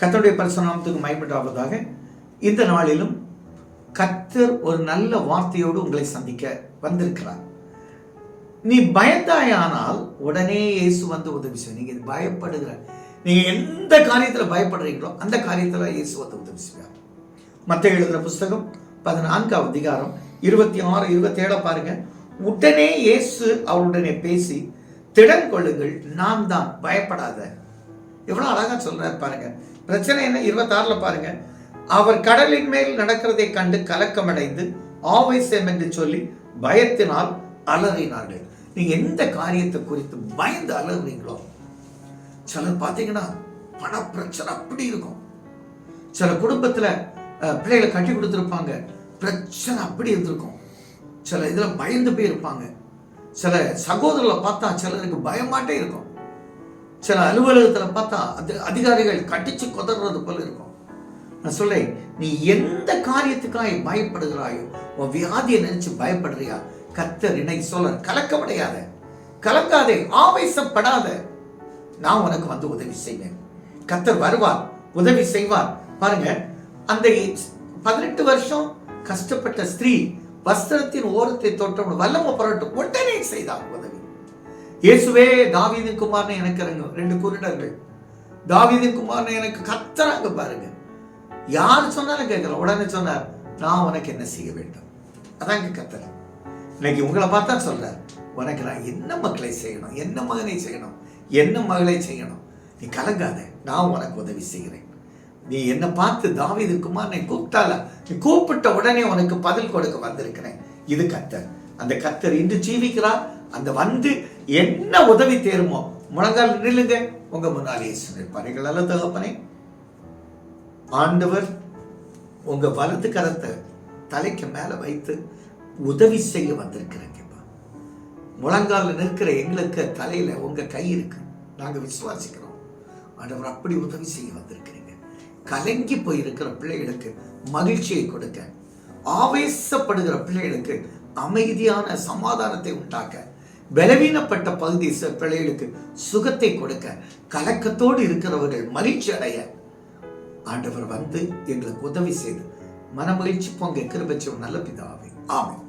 கத்தருடைய பரிசுநாமத்துக்கு மயப்பட்டாவதாக இந்த நாளிலும் கத்தர் ஒரு நல்ல வார்த்தையோடு உங்களை சந்திக்க வந்திருக்கிறார். நீ பயந்தாயானால் உடனே இயேசு வந்து உதவி செய்யும் நீங்க பயப்படுகிற நீங்க எந்த காரியத்துல பயப்படுறீங்களோ அந்த காரியத்துல இயேசு வந்து உதவி செய்வார். மற்ற எழுதுற புஸ்தகம் பதினான்காவது அதிகாரம் இருபத்தி ஆறு இருபத்தி ஏழை பாருங்க. உடனே இயேசு அவருடனே பேசி திடன் கொள்ளுங்கள் நான் தான் பயப்படாத. எவ்வளோ அழகாக சொல்றாரு பாருங்க. பிரச்சனை என்ன? இருபத்தாறுல பாருங்க. அவர் கடலின் மேல் நடக்கிறதை கண்டு கலக்கமடைந்து ஆவேசம் என்று சொல்லி பயத்தினால் அலறினார்கள். நீங்க எந்த காரியத்தை குறித்து பயந்து அலறுறீங்களோ? சிலர் பார்த்தீங்கன்னா பண பிரச்சனை அப்படி இருக்கும். சில குடும்பத்துல பிள்ளைகளை கட்டி கொடுத்துருப்பாங்க. பிரச்சனை அப்படி இருந்திருக்கும். சில இதில் பயந்து போய் இருப்பாங்க சில சகோதரர்களை பார்த்தா சிலருக்கு பயமாட்டே இருக்கும். சில அலுவலகத்துல பார்த்தா அது அதிகாரிகள் கட்டிச்சு கொதறது போல இருக்கும். நான் சொல்றேன் நீ எந்த காரியத்துக்காக பயப்படுகிறாயோ உன் வியாதியை நினைச்சு பயப்படுறியா? கத்தர் இணை சொல்ல கலக்கமடையாத கலக்காதே ஆவேசப்படாத. நான் உனக்கு வந்து உதவி செய்வேன். கத்தர் வருவார் உதவி செய்வார். பாருங்க அந்த பதினெட்டு வருஷம் கஷ்டப்பட்ட ஸ்திரீ வஸ்திரத்தின் ஓரத்தை தொட்ட வல்லம புரட்டும் உடனே செய்தார் உதவி. இயேசுவே தாவீதின் குமார்னு எனக்கு இறங்க. ரெண்டு குருடர்கள் தாவீதின் குமார்னு எனக்கு கத்தராங்க பாருங்க. யார் சொன்னாலும் கேட்கல உடனே சொன்னார் நான் உனக்கு என்ன செய்ய வேண்டும்? அதாங்க கத்தர். இன்னைக்கு உங்களை பார்த்தா சொல்றார் உனக்கு நான் என்ன மக்களை செய்யணும்? என்ன மகனை செய்யணும்? என்ன மகளை செய்யணும்? நீ கலங்காத. நான் உனக்கு உதவி செய்கிறேன். நீ என்னை பார்த்து தாவீது நீ கூப்பிட்டால நீ கூப்பிட்ட உடனே உனக்கு பதில் கொடுக்க வந்திருக்கிறேன். இது கத்தர். அந்த கத்தர் இன்று ஜீவிக்கிறார். அந்த வந்து என்ன உதவி தேருமோ? முழங்கால் நில்லுங்க. உங்க முன்னாலே இயேசு நிற்பார் தகப்பனே. ஆண்டவர் உங்க வலது கரத்தை தலைக்கு மேல வைத்து உதவி செய்ய வந்திருக்கிறேங்கப்பா முழங்கால நிற்கிற எங்களுக்கு தலையில உங்க கை இருக்கு. நாங்க விசுவாசிக்கிறோம். ஆண்டவர் அப்படி உதவி செய்ய வந்திருக்கிறீங்க. கலங்கி போயிருக்கிற பிள்ளைகளுக்கு மகிழ்ச்சியை கொடுக்க. ஆவேசப்படுகிற பிள்ளைகளுக்கு அமைதியான சமாதானத்தை உண்டாக்க பலவீனப்பட்ட பகுதி பிள்ளைகளுக்கு சுகத்தை கொடுக்க கலக்கத்தோடு இருக்கிறவர்கள் மகிழ்ச்சி அடைய ஆண்டவர் வந்து எங்களுக்கு உதவி செய்து மனமகிழ்ச்சி பொங்க கிருபச்சம் நல்ல பிதாவே. ஆமென்.